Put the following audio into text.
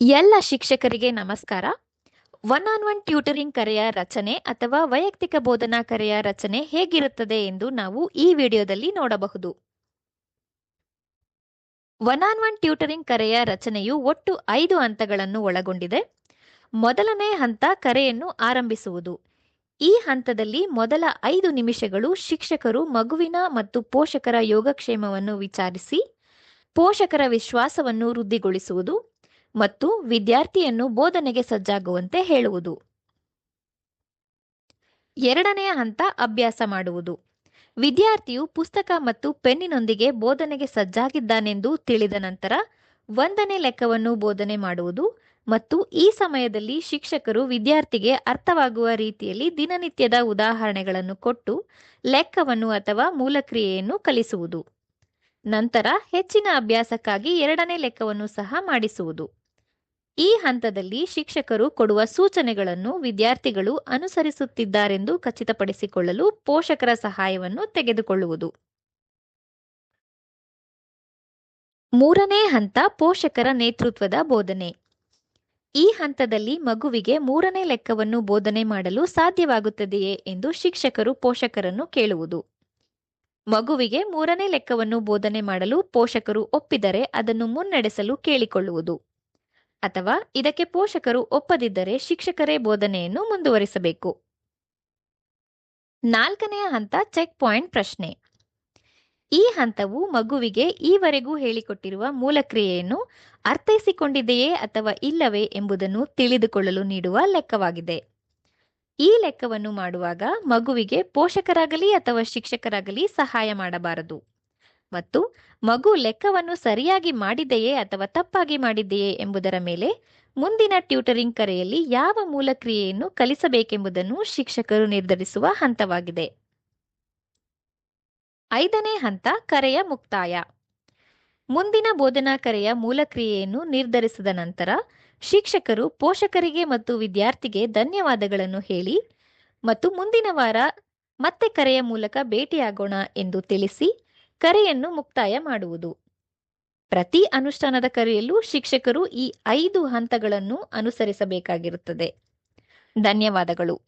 ಎಲ್ಲ ಶಿಕ್ಷಕರಿಗೆ ನಮಸ್ಕಾರ. ಒನ್ ಆನ್ ಒನ್ ಟ್ಯೂಟರಿಂಗ್ ಕರೆಯ ರಚನೆ ಅಥವಾ ವೈಯಕ್ತಿಕ ಬೋಧನಾ ಕರೆಯ ರಚನೆ ಹೇಗಿರುತ್ತದೆ ಎಂದು ನಾವು ಈ ವಿಡಿಯೋದಲ್ಲಿ ನೋಡಬಹುದು. ಒನ್ ಆನ್ ಒನ್ ಟ್ಯೂಟರಿಂಗ್ ಕರೆಯ ರಚನೆಯು ಒಟ್ಟು ಐದು ಹಂತಗಳನ್ನು ಒಳಗೊಂಡಿದೆ. ಮೊದಲನೇ ಹಂತ ಕರೆಯನ್ನು ಆರಂಭಿಸುವುದು. ಈ ಹಂತದಲ್ಲಿ ಮೊದಲ ಐದು ನಿಮಿಷಗಳು ಶಿಕ್ಷಕರು ಮಗುವಿನ ಮತ್ತು ಪೋಷಕರ ಯೋಗಕ್ಷೇಮವನ್ನು ವಿಚಾರಿಸಿ ಪೋಷಕರ ವಿಶ್ವಾಸವನ್ನು ವೃದ್ಧಿಗೊಳಿಸುವುದು. ಮತ್ತು ವಿದ್ಯಾರ್ಥಿಯನ್ನು ಬೋಧನೆಗೆ ಸಜ್ಜಾಗುವಂತೆ ಹೇಳುವುದು. ಎರಡನೆಯ ಹಂತ, ಅಭ್ಯಾಸ ಮಾಡುವುದು. ವಿದ್ಯಾರ್ಥಿಯು ಪುಸ್ತಕ ಮತ್ತು ಪೆನ್ನಿನೊಂದಿಗೆ ಬೋಧನೆಗೆ ಸಜ್ಜಾಗಿದ್ದಾನೆಂದು ತಿಳಿದ ನಂತರ ಒಂದನೇ ಲೆಕ್ಕವನ್ನು ಬೋಧನೆ ಮಾಡುವುದು ಮತ್ತು ಈ ಸಮಯದಲ್ಲಿ ಶಿಕ್ಷಕರು ವಿದ್ಯಾರ್ಥಿಗೆ ಅರ್ಥವಾಗುವ ರೀತಿಯಲ್ಲಿ ದಿನನಿತ್ಯದ ಉದಾಹರಣೆಗಳನ್ನು ಕೊಟ್ಟು ಲೆಕ್ಕವನ್ನು ಅಥವಾ ಮೂಲಕ್ರಿಯೆಯನ್ನು ಕಲಿಸುವುದು. ನಂತರ ಹೆಚ್ಚಿನ ಅಭ್ಯಾಸಕ್ಕಾಗಿ ಎರಡನೇ ಲೆಕ್ಕವನ್ನು ಸಹ ಮಾಡಿಸುವುದು. ಈ ಹಂತದಲ್ಲಿ ಶಿಕ್ಷಕರು ಕೊಡುವ ಸೂಚನೆಗಳನ್ನು ವಿದ್ಯಾರ್ಥಿಗಳು ಅನುಸರಿಸುತ್ತಿದ್ದಾರೆಂದು ಖಚಿತಪಡಿಸಿಕೊಳ್ಳಲು ಪೋಷಕರ ಸಹಾಯವನ್ನು ತೆಗೆದುಕೊಳ್ಳುವುದು. ಮೂರನೇ ಹಂತ, ಪೋಷಕರ ನೇತೃತ್ವದ ಬೋಧನೆ. ಈ ಹಂತದಲ್ಲಿ ಮಗುವಿಗೆ ಮೂರನೇ ಲೆಕ್ಕವನ್ನು ಬೋಧನೆ ಮಾಡಲು ಸಾಧ್ಯವಾಗುತ್ತದೆಯೇ ಎಂದು ಶಿಕ್ಷಕರು ಪೋಷಕರನ್ನು ಕೇಳುವುದು. ಮಗುವಿಗೆ ಮೂರನೇ ಲೆಕ್ಕವನ್ನು ಬೋಧನೆ ಮಾಡಲು ಪೋಷಕರು ಒಪ್ಪಿದರೆ ಅದನ್ನು ಮುನ್ನಡೆಸಲು ಕೇಳಿಕೊಳ್ಳುವುದು. ಅಥವಾ ಇದಕ್ಕೆ ಪೋಷಕರು ಒಪ್ಪದಿದ್ದರೆ ಶಿಕ್ಷಕರೇ ಬೋಧನೆಯನ್ನು ಮುಂದುವರಿಸಬೇಕು. ನಾಲ್ಕನೆಯ ಹಂತ ಚೆಕ್ ಪಾಯಿಂಟ್ ಪ್ರಶ್ನೆ. ಈ ಹಂತವು ಮಗುವಿಗೆ ಈವರೆಗೂ ಹೇಳಿಕೊಟ್ಟಿರುವ ಮೂಲ ಕ್ರಿಯೆಯನ್ನು ಅರ್ಥೈಸಿಕೊಂಡಿದೆಯೇ ಅಥವಾ ಇಲ್ಲವೇ ಎಂಬುದನ್ನು ತಿಳಿದುಕೊಳ್ಳಲು ನೀಡುವ ಲೆಕ್ಕವಾಗಿದೆ. ಈ ಲೆಕ್ಕವನ್ನು ಮಾಡುವಾಗ ಮಗುವಿಗೆ ಪೋಷಕರಾಗಲಿ ಅಥವಾ ಶಿಕ್ಷಕರಾಗಲಿ ಸಹಾಯ ಮಾಡಬಾರದು. ಮತ್ತು ಮಗು ಲೆಕ್ಕವನ್ನು ಸರಿಯಾಗಿ ಮಾಡಿದೆಯೇ ಅಥವಾ ತಪ್ಪಾಗಿ ಮಾಡಿದೆಯೇ ಎಂಬುದರ ಮೇಲೆ ಮುಂದಿನ ಟ್ಯೂಟರಿಂಗ್ ಕರೆಯಲ್ಲಿ ಯಾವ ಮೂಲಕ್ರಿಯೆಯನ್ನು ಕಲಿಸಬೇಕೆಂಬುದನ್ನು ಶಿಕ್ಷಕರು ನಿರ್ಧರಿಸುವ ಹಂತವಾಗಿದೆ. ಐದನೇ ಹಂತ, ಕರೆಯ ಮುಕ್ತಾಯ. ಮುಂದಿನ ಬೋಧನಾ ಕರೆಯ ಮೂಲಕ್ರಿಯೆಯನ್ನು ನಿರ್ಧರಿಸಿದ ನಂತರ ಶಿಕ್ಷಕರು ಪೋಷಕರಿಗೆ ಮತ್ತು ವಿದ್ಯಾರ್ಥಿಗೆ ಧನ್ಯವಾದಗಳನ್ನು ಹೇಳಿ ಮತ್ತು ಮುಂದಿನ ವಾರ ಮತ್ತೆ ಕರೆಯ ಮೂಲಕ ಭೇಟಿಯಾಗೋಣ ಎಂದು ತಿಳಿಸಿ ಕರೆಯನ್ನು ಮುಕ್ತಾಯ ಮಾಡುವುದು. ಪ್ರತಿ ಅನುಷ್ಠಾನದ ಕರೆಯಲ್ಲೂ ಶಿಕ್ಷಕರು ಈ ಐದು ಹಂತಗಳನ್ನು ಅನುಸರಿಸಬೇಕಾಗಿರುತ್ತದೆ. ಧನ್ಯವಾದಗಳು.